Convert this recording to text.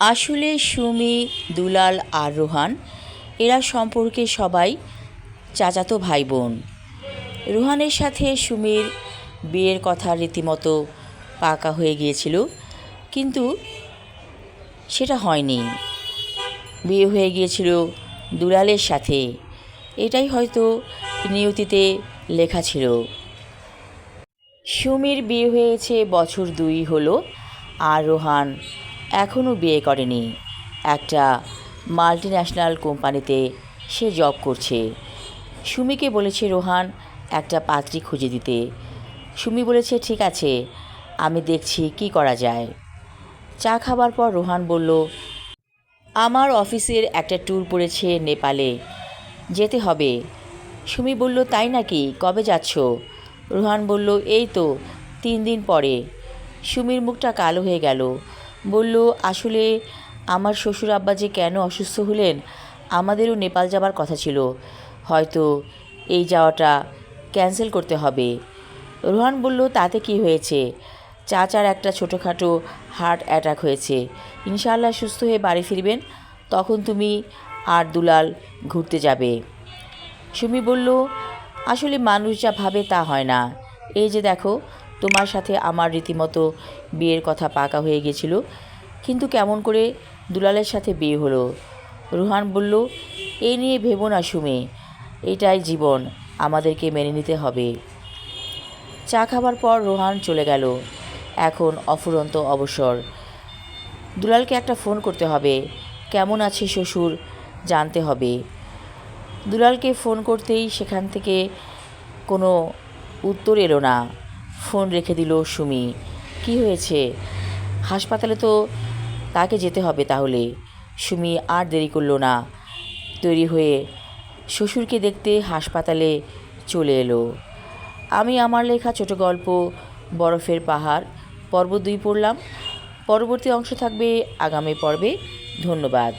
আসলে সুমি, দুলাল আর রোহান, এরা সম্পর্কে সবাই চাচাতো ভাই বোন রোহানের সাথে সুমির বিয়ের কথা রীতিমতো পাকা হয়ে গিয়েছিল, কিন্তু সেটা হয়নি। বিয়ে হয়ে গিয়েছিল দুলালের সাথে। এটাই হয়তো নিয়তিতে লেখা ছিল। সুমির বিয়ে হয়েছে বছর দুই হলো, আর রোহান এখনও বিয়ে করেনি। একটা মাল্টি ন্যাশনাল কোম্পানিতে সে জব করছে। সুমিকে বলেছে, রোহান, একটা পাত্রী খুঁজে দিতে। সুমি বলেছে, ঠিক আছে, আমি দেখছি কি করা যায়। চা খাবার পর রোহান বলল, আমার অফিসের একটা ট্যুর পড়েছে নেপালে, যেতে হবে। সুমি বলল, তাই নাকি? কবে যাচ্ছ? রোহান বলল, এই তো, তিন দিন পরে। সুমির মুখটা কালো হয়ে গেল। বলল, আসলে আমার শ্বশুর আব্বা যে কেন অসুস্থ হলেন, আমাদেরও নেপাল যাবার কথা ছিল। হয়তো এই যাওয়াটা ক্যান্সেল করতে হবে। রোহান বলল, তাতে কি হয়েছে? চাচার একটা ছোটোখাটো হার্ট অ্যাটাক হয়েছে। ইনশাআল্লাহ সুস্থ হয়ে বাড়ি ফিরবেন, তখন তুমি আর দুলাল ঘুরতে যাবে। সুমি বলল, আসলে মানুষ যা ভাবে তা হয় না। এই যে দেখো তোমার সাথে আমার রীতিমতো বিয়ের কথা পাকা হয়ে গেছিল। কিন্তু কেমন করে দুলালের সাথে বিয়ে হলো? রুহান বলল এই নিয়ে ভেবো না সুমি, এটাই জীবন, আমাদেরকে মেনে নিতে হবে। চা খাবার পর রোহান চলে গেল। এখন অফুরন্ত অবসর। দুলালকে একটা ফোন করতে হবে, কেমন আছে শ্বশুর? জানতে হবে। দুলালকে ফোন করতেই সেখান থেকে কোনো উত্তর এলো না। ফোন রেখে দিল সুমি। কি হয়েছে? হাসপাতালে তো তাকে যেতে হবে তাহলে। সুমি আর দেরি করল না। তৈরি হয়ে শ্বশুরকে দেখতে হাসপাতালে চলে এলো। আমি আমার লেখা ছোট গল্প, বরফের পাহাড়, পর্ব দুই পড়লাম। পরবর্তী অংশ থাকবে আগামী পর্বে। ধন্যবাদ।